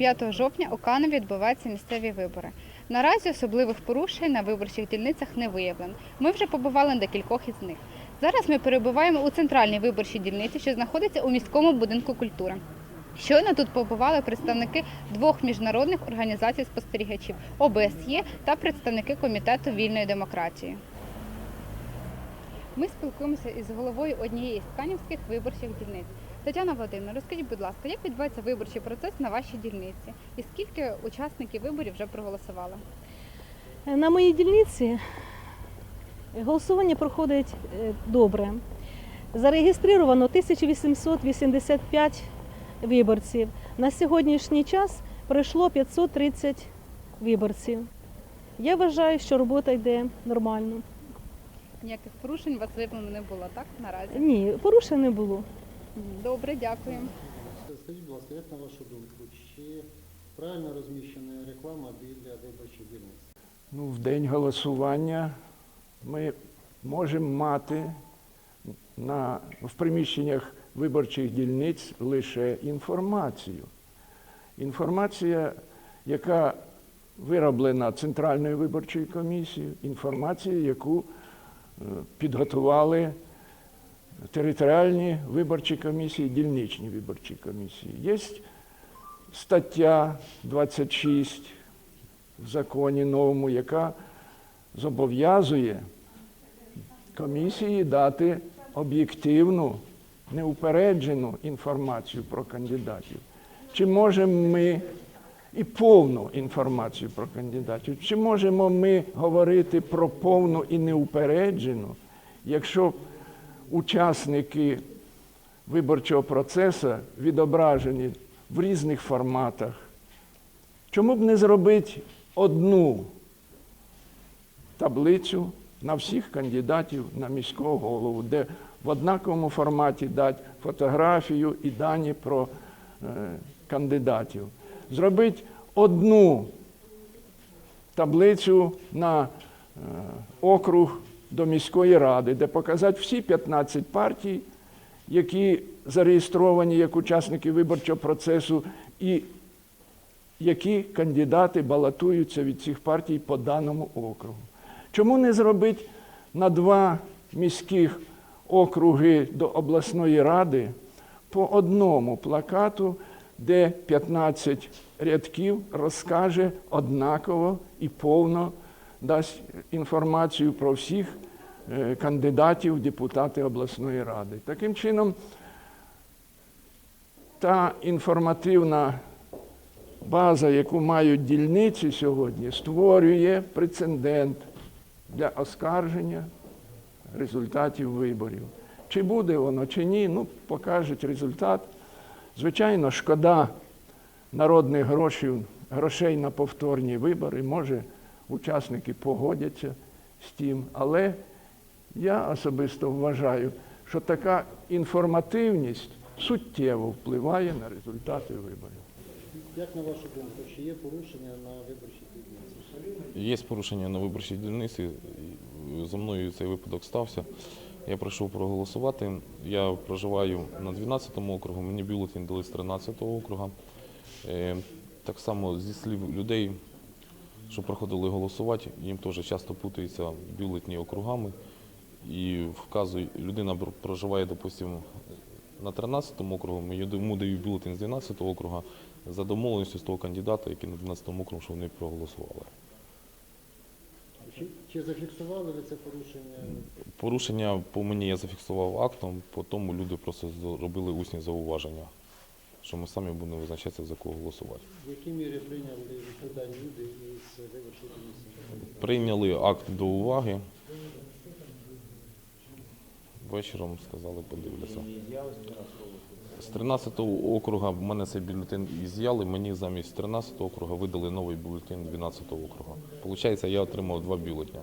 25 жовтня у Каневі відбуваються місцеві вибори. Наразі особливих порушень на виборчих дільницях не виявлено. Ми вже побували на декількох із них. Зараз ми перебуваємо у центральній виборчій дільниці, що знаходиться у міському будинку культури. Щойно тут побували представники двох міжнародних організацій спостерігачів ОБСЄ та представники комітету вільної демократії. Ми спілкуємося із головою однієї з канівських виборчих дільниць. Тетяна Володимирівна, розкажіть, будь ласка, як відбувається виборчий процес на вашій дільниці? І скільки учасників виборів вже проголосували? На моїй дільниці голосування проходить е, добре. Зареєстровано 1885 виборців. На сьогоднішній час пройшло 530 виборців. Я вважаю, що робота йде нормально. Ніяких порушень у вас виявлено не було, так? Наразі? Ні, порушень не було. Добре, дякуємо. Скажіть, будь ласка, як на вашу думку, чи правильно розміщена реклама біля виборчих дільниць? Ну, в день голосування ми можемо мати на, в приміщеннях виборчих дільниць лише інформацію. Інформація, яка вироблена Центральною виборчою комісією, інформація, яку е, підготували територіальні виборчі комісії, дільничні виборчі комісії. Є стаття 26 в законі новому, яка зобов'язує комісії дати об'єктивну, неупереджену інформацію про кандидатів. Чи можемо ми і повну інформацію про кандидатів? Чи можемо ми говорити про повну і неупереджену, якщо учасники виборчого процесу відображені в різних форматах? Чому б не зробити одну таблицю на всіх кандидатів на міського голову, де в однаковому форматі дати фотографію і дані про е, кандидатів? Зробити одну таблицю на е, округ до міської ради, де показати всі 15 партій, які зареєстровані як учасники виборчого процесу, і які кандидати балотуються від цих партій по даному округу. Чому не зробити на два міських округи до обласної ради по одному плакату, де 15 рядків розкаже однаково і повно дасть інформацію про всіх е, кандидатів в депутати обласної ради. Таким чином, та інформативна база, яку мають дільниці сьогодні, створює прецедент для оскарження результатів виборів. Чи буде воно, чи ні, ну, покажуть результат. Звичайно, шкода народних грошей, грошей на повторні вибори, може, учасники погодяться з тим, але я особисто вважаю, що така інформативність суттєво впливає на результати виборів. Як на вашу думку, чи є порушення на виборчих дільницях? Є порушення на виборчій дільниці. За мною цей випадок стався. Я прийшов проголосувати. Я проживаю на 12-му округу, мені бюлетень дали з 13-го округа. Е, Так само зі слів людей, що проходили голосувати, їм теж часто путаються бюлетні округами. І вказує, людина проживає, допустимо, на 13-му округу, ми йому дають бюлетень з 12-го округа за домовленістю з того кандидата, який на 12-му округу, що вони проголосували. Чи, чи зафіксували ви це порушення? Порушення по мені я зафіксував актом, по тому люди просто зробили усні зауваження, що ми самі будемо визначатися, за кого голосувати. В якій мірі прийняли відповідальні люди із виборчої комісії? Прийняли акт до уваги. Вечором сказали, подивляться. З 13-го округа в мене цей бюлетень із'яли, мені замість 13-го округа видали новий бюлетень 12-го округа. Получається, я отримав два бюлетня.